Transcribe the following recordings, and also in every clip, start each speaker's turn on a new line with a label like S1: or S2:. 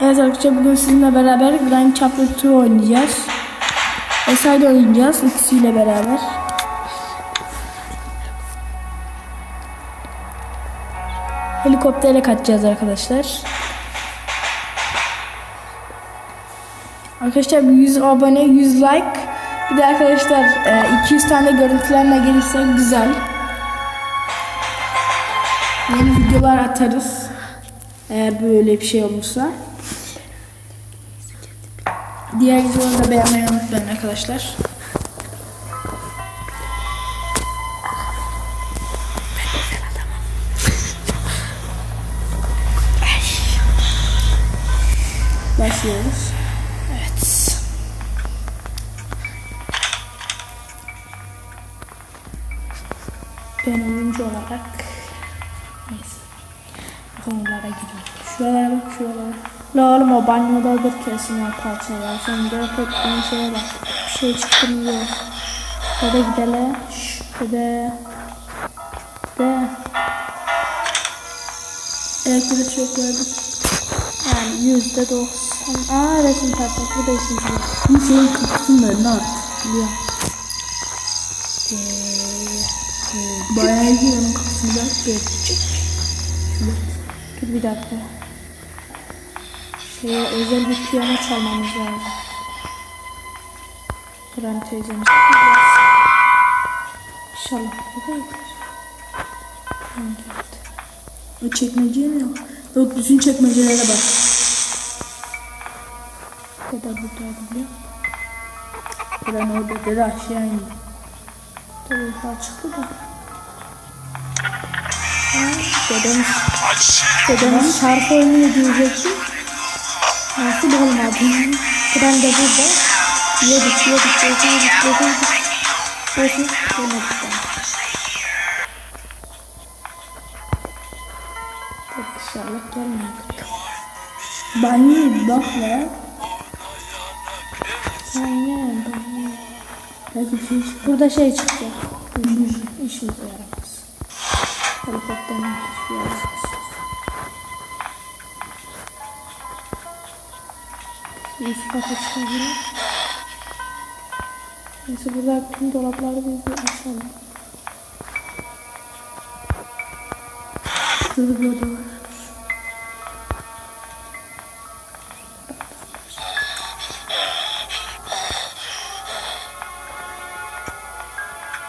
S1: Evet arkadaşlar bugün sizinle beraber Grand Chapter 2 oynayacağız. Esay'da oynayacağız ikisiyle beraber. Helikopterle kaçacağız arkadaşlar. Arkadaşlar bir 100 abone, 100 like. Bir de arkadaşlar e, 200 tane görüntülenme gelirse güzel. Yeni videolar atarız. Eğer böyle bir şey olursa. Diğer videoları da beğenmeyi unutmayın arkadaşlar. Başlıyoruz. Evet. Ben oyuncu olarak neyse. Konulara giriyorum. Şuralara bak şuralara. La oğlum o banyodadır kesin o parçalar. Sen dört ettiğin şeye bak. Bir şey çıktı mı yok. Hadi gidelim. Şşş de. De. Elektrik çok gördüm. Yani yüzde doksan. Aa resim parçası bu da işin içinde. Bu şeyin kapısının önüne at. Biliyorum. Ee, Bayağı iyi onun kapısını da geçecek. Dur bir dakika. Şeye özel bir piyano çalmamız lazım. Kur'an teyzemiz. İnşallah. Tamam, geldi. O çekmeceye mi yok? Yok bütün çekmecelere bak. Dede buradaydı biliyor musun? Kur'an orada dede aşağı indi. Tabii yukarı çıktı da. Dedemiz Dedemiz şarkı oynuyor diyecektim. Nasıl olmadı? Kıran da burada. Yedik, yedik, yedik, yedik, yedik, yedik. Yedik, İnşallah gelmedi. Banyo bak ya. Banyo, banyo. Belki şey. Burada şey çıktı. İşimize yaramaz. Helikopterden hiçbir yaramaz. Üst kata çıkabilir. Neyse burada tüm dolapları biz bir açalım. Şurada bir oda var.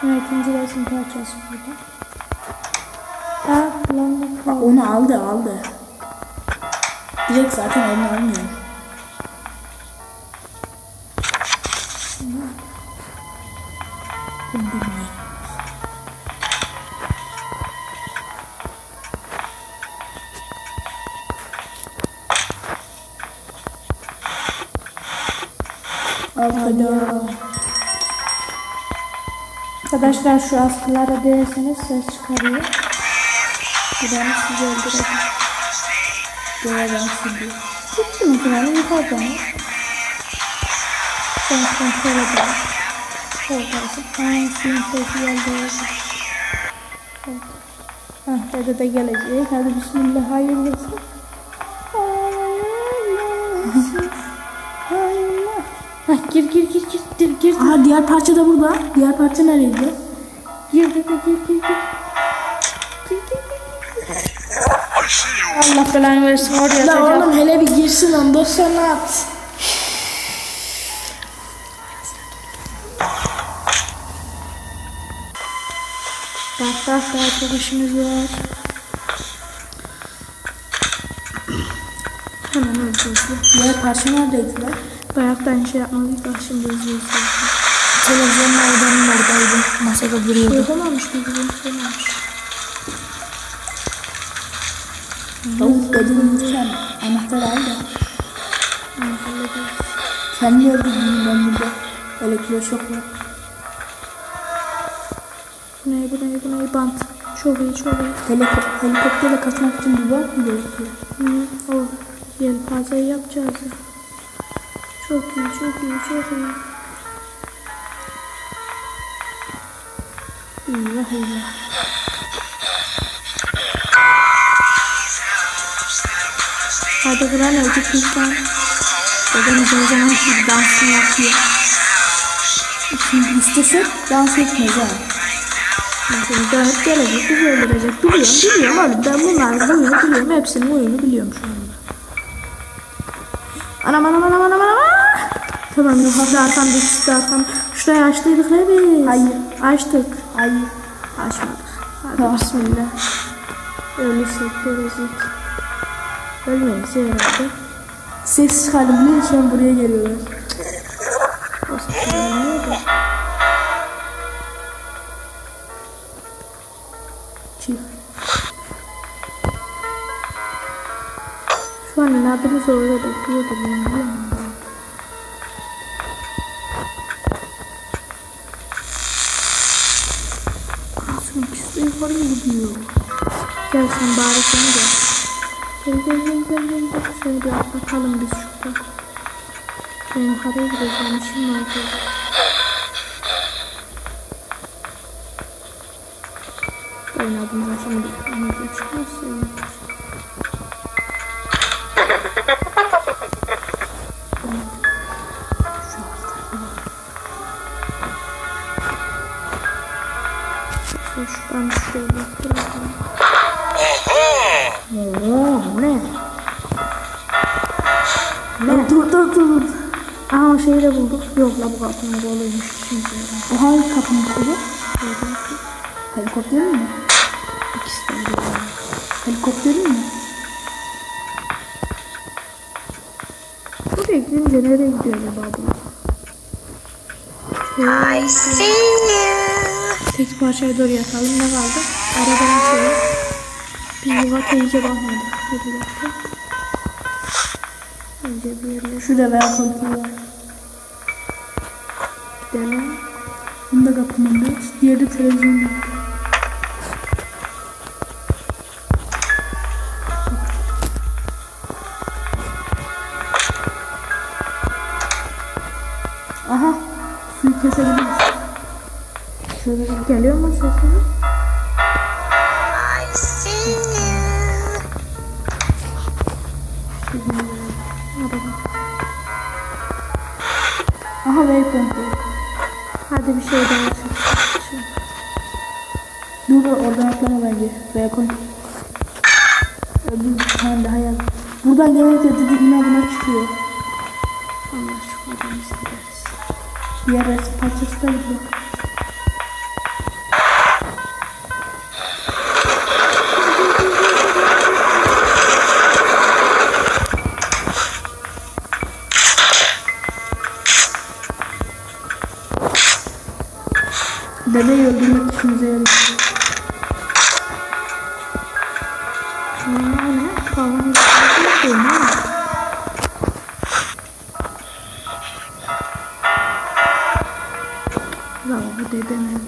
S1: Evet, ikinci resim parçası burada. Aa,
S2: Bak onu aldı aldı. Direkt zaten elini almıyor. Al hadi.
S1: Arkadaşlar şu askılara değerseniz ses çıkarıyor. Tane sizi öldürecek.
S2: Göreven sizi.
S1: Çıktı mı kralım yukarıda mı? Ben kontrol edelim. Korkarsın. Aa, suyun sesi geldi. Evet. Hah, dede de gelecek. Hadi bismillah. Hayırlısı. Gir gir gir gir gir gir.
S2: Aha diğer parça da burada. Diğer parça nereydi?
S1: Gir gir gir gir. Gir gir gir. Allah belanı versin oraya
S2: La
S1: atacağım.
S2: oğlum hele bir girsin ondan sonra at.
S1: Bak bak daha çok işimiz var. Hemen öldürdü.
S2: Diğer parça neredeydi lan?
S1: Bayaktan şey yapmalıyız. Bak şimdi izliyoruz.
S2: Televizyonun oradanın oradaydı. Masada duruyordu.
S1: Yapamamış mı bizim? Yapamamış.
S2: Tavuk dedim lütfen. Anahtarı al da. Sen niye öldürdün ben burada? Elektroşok var.
S1: Bu ne bu ne bu ne bant. Çok iyi çok iyi.
S2: Helikop helikopterle kaçmak için bir bant mı gerekiyor?
S1: Hı, o yelpazeyi yapacağız ya. Çok iyi çok iyi çok iyi. İyiyah iyiyah. Hadi kıran öcük bizden. Dedemiz o zaman şimdi dansını yapıyor.
S2: Şimdi istesek dans etmez ha.
S1: Şimdi dönüp gelecek bizi öldürecek. Biliyorum biliyorum oğlum ben bunların oyunu biliyorum. Hepsinin oyunu biliyorum şu anda. Anam anam anam anam anam. Tamam yok hadi arkamda ikisi de arkamda. Şurayı açtıydık ne biz?
S2: Hayır.
S1: Açtık.
S2: Hayır.
S1: Açmadık. Hadi bismillah. Ölürsek göreceğiz. Ölmeyiz herhalde.
S2: Ses çıkardım biliyor musun? Buraya geliyorlar.
S1: O sefer neydi?
S2: Çık.
S1: Şu an inadımız orada bekliyordu. Ben yukarı gidiyor. Gel sen bari sen gel. Gel gel gel gel gel. gel. Seni bir atlatalım biz şurada. Ben yukarıya gideceğim. İşim var. Ben adımıza şimdi bir çıkmasın. Şuradan şöyle kıralım. Oo, ne? Ne?
S2: Dur dur dur.
S1: o şeyi de bulduk. Yok la bu kapının doluymuş.
S2: O hangi kapının kolu? Helikopterin mi?
S1: ikisi de öyle.
S2: Helikopterin mi?
S1: Buraya gidince nereye gidiyor acaba bu?
S3: I see you.
S1: Tek parçaya doğru yatalım. Ne kaldı? Arabanın şeyi. Bu kata iyice bakmadık. Dur bir dakika. Önce bir yerine
S2: Şurada veya kontrol var.
S1: gidelim.
S2: Bunda kapının önünde. Diğeri de televizyon
S1: geliyor mu sesiniz?
S2: Aha waypoint.
S1: Hadi bir şey daha çek.
S2: Dur dur oradan atlama bence. Waypoint. Öbür bir tane daha yaz. Buradan demek dedi inadına çıkıyor.
S1: Allah şu kadar.
S2: Diğer resim parçası da gidiyor. Dedeyi öldürmek işimize yarıyor.
S1: Ne ne? Ne? Bu dedemin.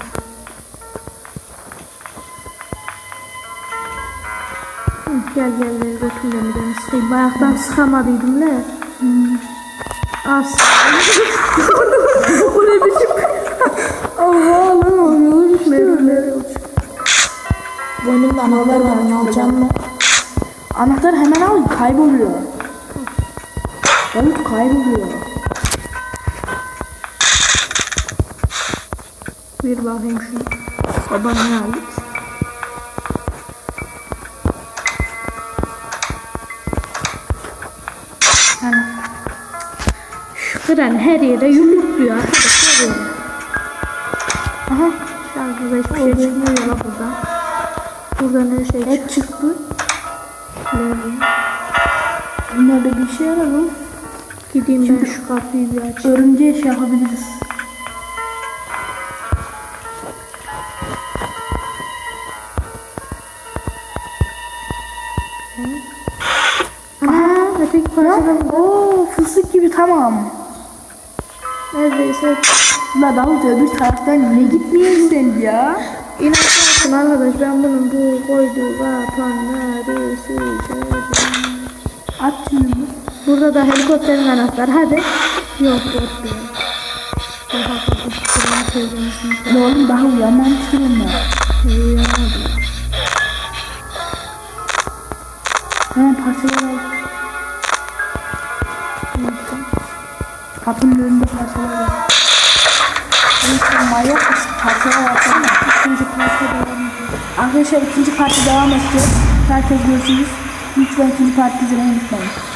S1: Hı, Gel gel gel götür beni beni sıkayım. Bayaktan sıkamadıydım le. Hmm. As. Bu ne biçim?
S2: Oha Boynumda anahtar var ne alacağım mı? Anahtar hemen al kayboluyor. Balık kayboluyor.
S1: Bir bakayım şunu. Baba ne ait?
S2: Yani
S1: Şu kıran her yere yumrukluyor arkadaş her yere.
S2: aha
S1: burada hiçbir şey çıkmıyor la buradan. Her şey
S2: et çıktı.
S1: Nerede?
S2: Bunlarda bir şey yarar oğlum.
S1: Gideyim ben şu kapıyı bir açayım.
S2: Örümceğe şey yapabiliriz.
S1: Ana öteki parçada
S2: Oo fıstık gibi tamam.
S1: neredeyse
S2: La Davut öbür taraftan ne gitmiyorsun sen ya?
S1: Bakın arkadaş ben bunun bu koyduğu kapanları sıcadım.
S2: At şunumuz.
S1: Burada da helikopterin anahtar. Hadi. Yok yok diyor.
S2: Ne oğlum daha uyanmamıştır onlar.
S1: Uyanmadı.
S2: Hemen parçalar
S1: Kapının önünde parçalar
S2: manyak Parçaya baksana.
S1: İkinci parça devam ediyor.
S2: Arkadaşlar ikinci parti devam edecek. Herkes görüşürüz. Lütfen ikinci parti izlemeyi unutmayın.